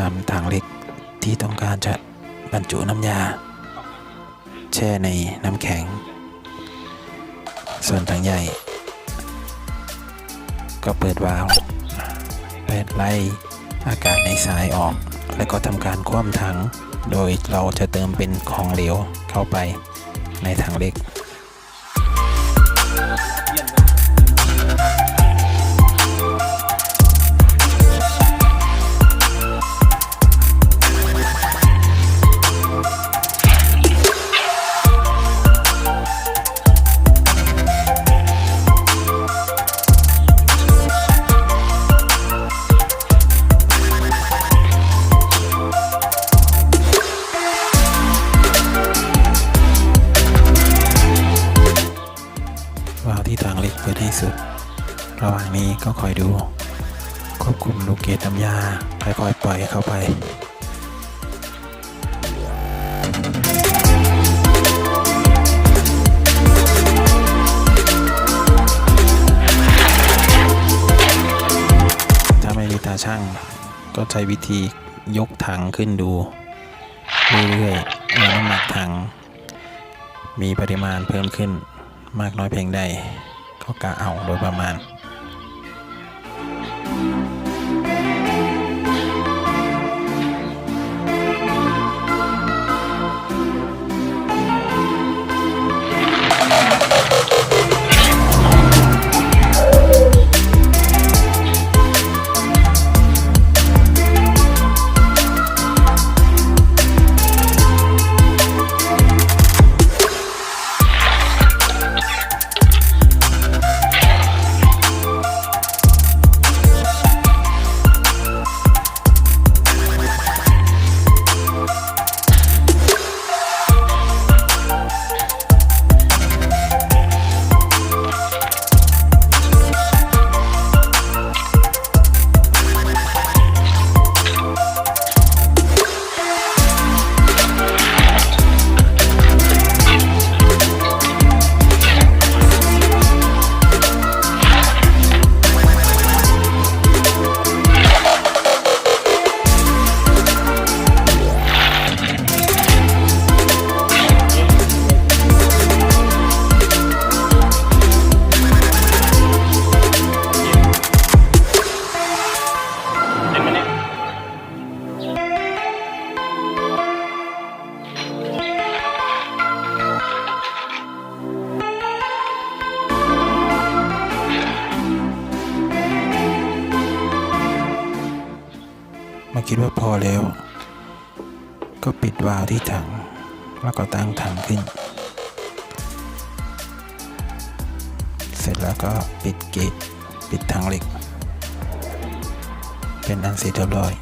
นำถังเล็กที่ต้องการจะบรรจุน้ำยา แช่ในน้ำแข็ง ส่วนถังใหญ่ ก็เปิดวาล์วเปิดไล่อากาศในสายออก แล้วก็ทำการคว่ำถัง โดยเราจะเติมเป็นของเหลวเข้าไปในถังเล็ก เล็กเปิดให้สุด ระหว่างนี้ก็คอยดู ควบคุมลูกเกดน้ำยาค่อยๆปล่อยเข้าไปถ้าไม่มีตาช่างก็ใช้วิธียกถังขึ้นดู เรื่อยๆเมื่อน้ำหนักถัง มีปริมาณเพิ่มขึ้นมากน้อยเพียงใด ก็กะเอาโดยประมาณ มาคิดว่าพอแล้ว ก็ปิดวาล์วที่ถัง แล้วก็ตั้งถังขึ้น เสร็จแล้วก็ปิดเกตปิดถังเหล็ก เป็นอันเสร็จเรียบร้อย